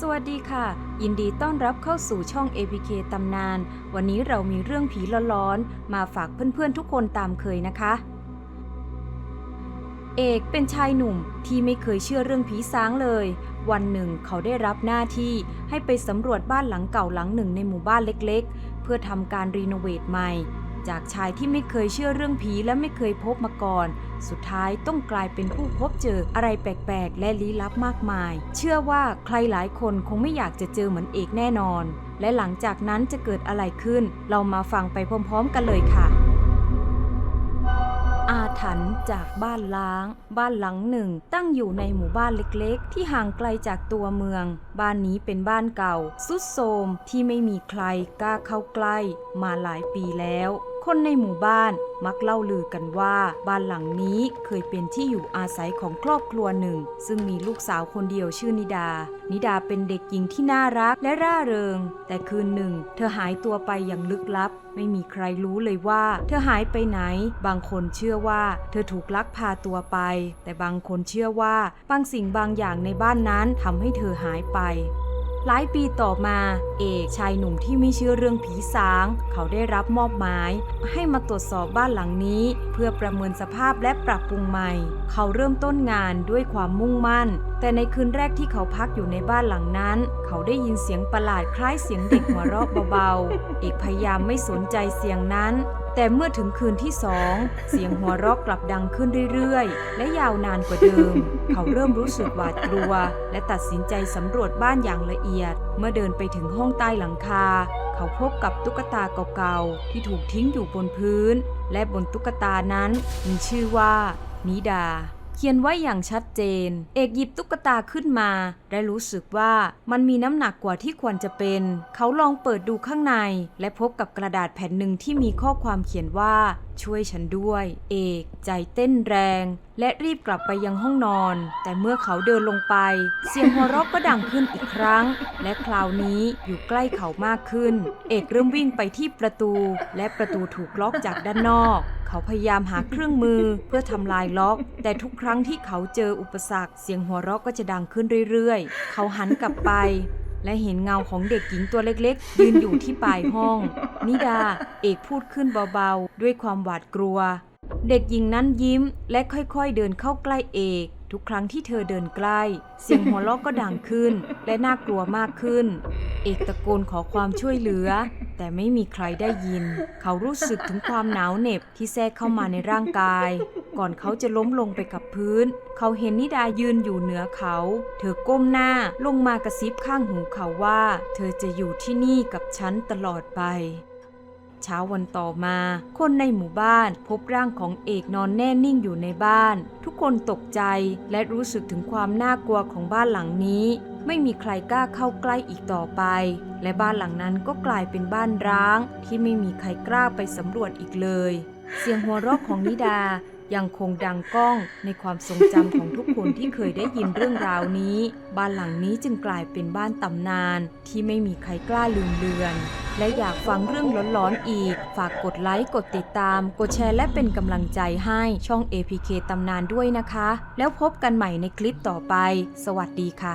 สวัสดีค่ะ ยินดีต้อนรับเข้าสู่ช่อง APK ตำนาน วันนี้เรามีเรื่องผีร้อนๆมาฝากเพื่อนๆทุกคนตามเคยนะคะ เอกเป็นชายหนุ่มที่ไม่เคยเชื่อเรื่องผีสางเลย วันหนึ่งเขาได้รับหน้าที่ให้ไปสำรวจบ้านหลังเก่าหลังหนึ่งในหมู่บ้านเล็กๆ เพื่อทำการรีโนเวทใหม่ จากชายที่ไม่เคยเชื่อเรื่องผีและไม่เคยพบมาก่อน สุดท้ายต้องกลายเป็นผู้พบเจออะไรแปลกๆ และลี้ลับมากมาย เชื่อว่าใครหลายคนคงไม่อยากจะเจอเหมือนเอกแน่นอน และหลังจากนั้นจะเกิดอะไรขึ้น เรามาฟังไปพร้อมๆ กันเลยค่ะอาถรรพ์จากบ้านล้าง บ้านหลังหนึ่ง ตั้งอยู่ในหมู่บ้านเล็กๆ ที่ห่างไกลจากตัวเมือง บ้านนี้เป็นบ้านเก่า สุดโทมที่ไม่มีใครกล้าเข้าใกล้ มาหลายปีแล้ว คนในหมู่บ้านมักเล่าลือกันว่าบ้านหลังนี้เคยเป็นที่อยู่อาศัยของครอบครัวหนึ่ง ซึ่งมีลูกสาวคนเดียวชื่อนิดา นิดาเป็นเด็กหญิงที่น่ารักและร่าเริง แต่คืนหนึ่ง เธอหายตัวไปอย่างลึกลับ ไม่มีใครรู้เลยว่า เธอหายไปไหน บางคนเชื่อว่า เธอถูกลักพาตัวไป แต่บางคนเชื่อว่าบางสิ่งบางอย่างในบ้านนั้นทำให้เธอหายไป หลายปีต่อมาเอกชายหนุ่มที่ไม่เชื่อเรื่องผีสาง เขาได้รับมอบหมาย ให้มาตรวจสอบบ้านหลังนี้ เพื่อประเมินสภาพและปรับปรุงใหม่ เขาเริ่มต้นงานด้วยความมุ่งมั่น แต่ในคืนแรกที่เขาพักอยู่ในบ้านหลังนั้น เขาได้ยินเสียงประหลาดคล้ายเสียงเด็กหัวเราะเบาๆ เอกพยายามไม่สนใจเสียงนั้น แต่เมื่อถึงคืนที่สอง เสียงหัวเราะกลับดังขึ้นเรื่อยๆ และยาวนานกว่าเดิม เขาเริ่มรู้สึกหวาดกลัว และตัดสินใจสำรวจบ้านอย่างละเอียด เมื่อเดินไปถึงห้องใต้หลังคา เขาพบกับตุ๊กตาเก่าๆ ที่ถูกทิ้งอยู่บนพื้น และบนตุ๊กตานั้นมีชื่อว่านิดา เขียนไว้อย่างชัดเจน เอกหยิบตุ๊กตาขึ้นมาและรู้สึกว่ามันมีน้ำหนักกว่าที่ควรจะเป็น เขาลองเปิดดูข้างใน และพบกับกระดาษแผ่นหนึ่งที่มีข้อความเขียนว่าช่วยฉันด้วย เอกใจเต้นแรง และรีบกลับไปยังห้องนอน แต่เมื่อเขาเดินลงไป เสียงหัวเราะก็ดังขึ้นอีกครั้ง และคราวนี้อยู่ใกล้เขามากขึ้น เอกเริ่มวิ่งไปที่ประตู และประตูถูกล็อกจากด้านนอก เขาพยายามหาเครื่องมือเพื่อทำลายล็อก แต่ทุกครั้งที่เขาเจออุปสรรค เสียงหัวเราะก็จะดังขึ้นเรื่อยๆ เขาหันกลับไป และเห็นเงาของเด็กหญิงตัวเล็กๆ ยืนอยู่ที่ปลายห้อง นิดาเอกพูดขึ้นเบาๆ ด้วยความหวาดกลัว เด็กหญิงนั้นยิ้มและค่อยๆเดินเข้าใกล้เอกทุกครั้งที่เธอเดินใกล้ เสียงหัวเราะก็ดังขึ้น และน่ากลัวมากขึ้น เอกตะโกนขอความช่วยเหลือ แต่ไม่มีใครได้ยิน เขารู้สึกถึงความหนาวเหน็บที่แทรกเข้ามาในร่างกาย ก่อนเขาจะล้มลงไปกับพื้น เขาเห็นนิดายืนอยู่เหนือเขา เธอก้มหน้าลงมากระซิบข้างหูเขาว่า เธอจะอยู่ที่นี่กับฉันตลอดไปเช้าวันต่อมา คนในหมู่บ้านพบร่างของเอกนอนแน่นิ่งอยู่ในบ้าน ทุกคนตกใจและรู้สึกถึงความน่ากลัวของบ้านหลังนี้ ไม่มีใครกล้าเข้าใกล้อีกต่อไป และบ้านหลังนั้นก็กลายเป็นบ้านร้าง ที่ไม่มีใครกล้าไปสำรวจอีกเลย เสียงหัวเราะของนิดายังคงดังก้องในความทรงจำของทุกคนที่เคยได้ยินเรื่องราวนี้ บ้านหลังนี้จึงกลายเป็นบ้านตำนานที่ไม่มีใครกล้าลืมเลือน และอยากฟังเรื่องร้อนๆอีก ฝากกดไลค์ กดติดตาม กดแชร์และเป็นกำลังใจให้ช่อง APK ตำนานด้วยนะคะ แล้วพบกันใหม่ในคลิปต่อไป สวัสดีค่ะ